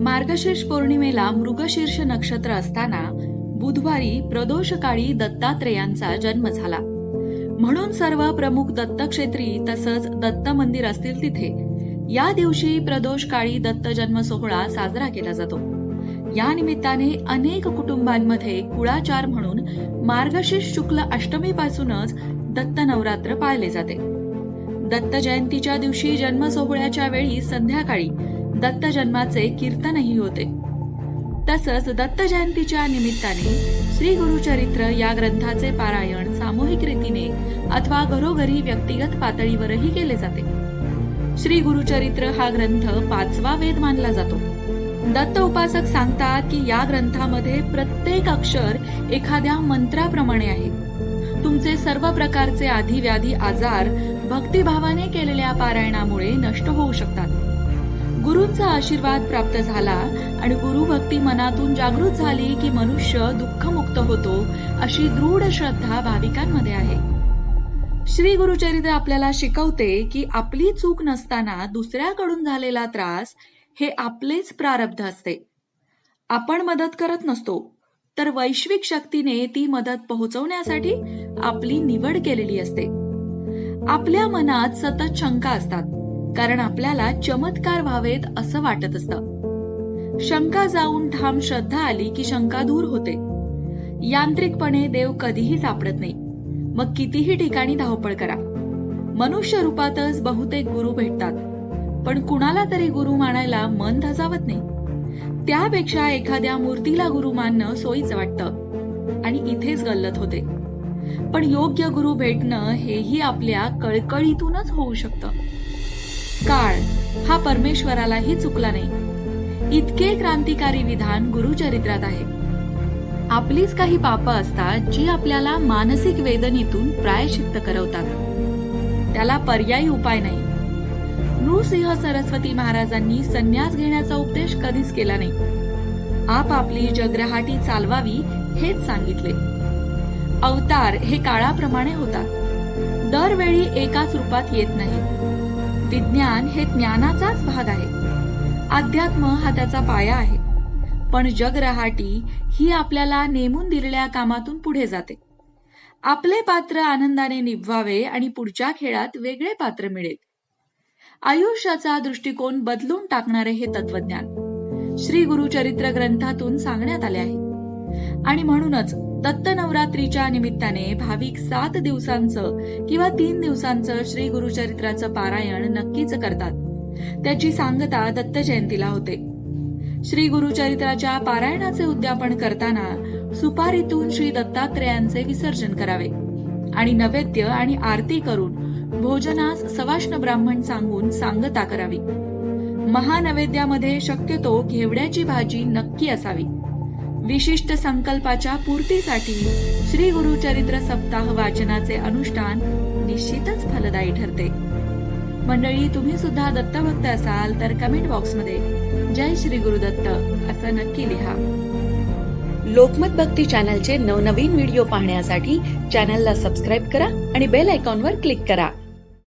मार्गशीर्ष पौर्णिमेला मृगशीर्ष नक्षत्र असताना बुधवारी प्रदोषकाळी दत्तात्रेयांचा जन्म झाला. म्हणून सर्व प्रमुख दत्तक्षेत्री तसंच दत्त मंदिर असतील तिथे. या दिवशी प्रदोष काळी दत्त जन्म सोहळा साजरा केला जातो. या निमित्ताने अनेक कुटुंबांमध्ये कुळाचार म्हणून मार्गशीर्ष शुक्ल अष्टमीपासूनच दत्त नवरात्र पाळले जाते. दत्त जयंतीच्या दिवशी जन्म सोहळ्याच्या वेळी संध्याकाळी दत्त जन्माचे कीर्तनही होते. तसंच दत्त जयंतीच्या निमित्ताने श्री गुरुचरित्र या ग्रंथाचे पारायण सामूहिक रीतीने अथवा घरोघरी व्यक्तिगत पातळीवरही केले जाते. श्री गुरुचरित्र हा ग्रंथ पाचवा वेद मानला जातो. दत्त उपासक सांगतात की या ग्रंथामध्ये प्रत्येक अक्षर एखाद्या मंत्राप्रमाणे आहे. तुमचे सर्व प्रकारचे आधी व्याधी आजार भक्तिभावाने केलेल्या पारायणामुळे नष्ट होऊ शकतात. गुरूंचा आशीर्वाद प्राप्त झाला आणि गुरुभक्ती मनातून जागृत झाली की मनुष्य दुःखमुक्त होतो अशी दृढ श्रद्धा भाविकांमध्ये आहे. श्री गुरुचरित्र आपल्याला शिकवते की आपली चूक नसताना दुसऱ्याकडून झालेला त्रास हे आपलेच प्रारब्ध असते. आपण मदत करत नसतो तर वैश्विक शक्तीने ती मदत पोहोचवण्यासाठी आपली निवड केलेली असते. आपल्या मनात सतत शंका असतात. कारण आपल्याला चमत्कार व्हावेत असं वाटत असतं. शंका जाऊन ठाम श्रद्धा आली की शंका दूर होते. यांत्रिकपणे देव कधीही सापडत नाही. मग कितीही ठिकाणी धावपळ करा. मनुष्य रूपातच बहुतेक गुरु भेटतात. पण कुणाला तरी गुरु मानायला मन धजावत नाही. त्यापेक्षा एखाद्या मूर्तीला गुरु मानणं सोयीचं वाटतं. आणि इथेच गल्लत होते. पण योग्य गुरु भेटणं हेही आपल्या कळकळीतूनच होऊ शकतं. काळ हा परमेश्वरालाही चुकला नाही. इतके क्रांतिकारी विधान गुरुचरित्रात आहे. आपलीच काही पापं असतात जी आपल्याला मानसिक वेदनेतून प्रायश्चित्त करवतात. त्याला पर्यायी उपाय नाही. नृसिंह सरस्वती महाराजांनी संन्यास घेण्याचा उपदेश कधीच केला नाही. आप आपली जगरहाटी चालवावी हेच सांगितले. अवतार हे काळाप्रमाणे होतात. दरवेळी एकाच रूपात येत नाहीत. विज्ञान हे ज्ञानाचाच भाग आहे. अध्यात्म हा त्याचा पाया आहे. पण जगरहाटी ही आपल्याला नेमून दिलेल्या कामातून पुढे जाते. आपले पात्र आनंदाने निभवावे आणि पुढच्या खेळात वेगळे पात्र मिळेल. आयुष्याचा दृष्टिकोन बदलून टाकणारे हे तत्वज्ञान श्री गुरुचरित्र ग्रंथातून सांगण्यात आले आहे. आणि म्हणूनच दत्त नवरात्रीच्या निमित्ताने भाविक सात दिवसांचं किंवा तीन दिवसांचं श्री गुरुचरित्राचं पारायण नक्कीच करतात. त्याची सांगता दत्त जयंतीला होते. श्री गुरुचरित्राच्या पारायणाचे उद्यापन करताना सुपारीतून श्री दत्तात्रेयांचे विसर्जन करावे आणि नैवेद्य आणि आरती करून भोजनास सवाष्ण ब्राह्मण सांगून सांगता करावी. महानैवेद्यामध्ये शक्यतो घेवड्याची भाजी नक्की असावी. विशिष्ट संकल्पाच्या पूर्तीसाठी श्री गुरुचरित्र सप्ताह वाचनाचे अनुष्ठान निश्चितच फलदायी ठरते. मंडळी तुम्ही सुद्धा दत्तभक्त असाल तर कमेंट बॉक्समध्ये जय श्री गुरुदत्त असं नक्की लिहा. लोकमत भक्ती चॅनलचे नवनवीन व्हिडिओ पाहण्यासाठी चॅनलला सबस्क्राईब करा आणि बेल आयकॉनवर क्लिक करा.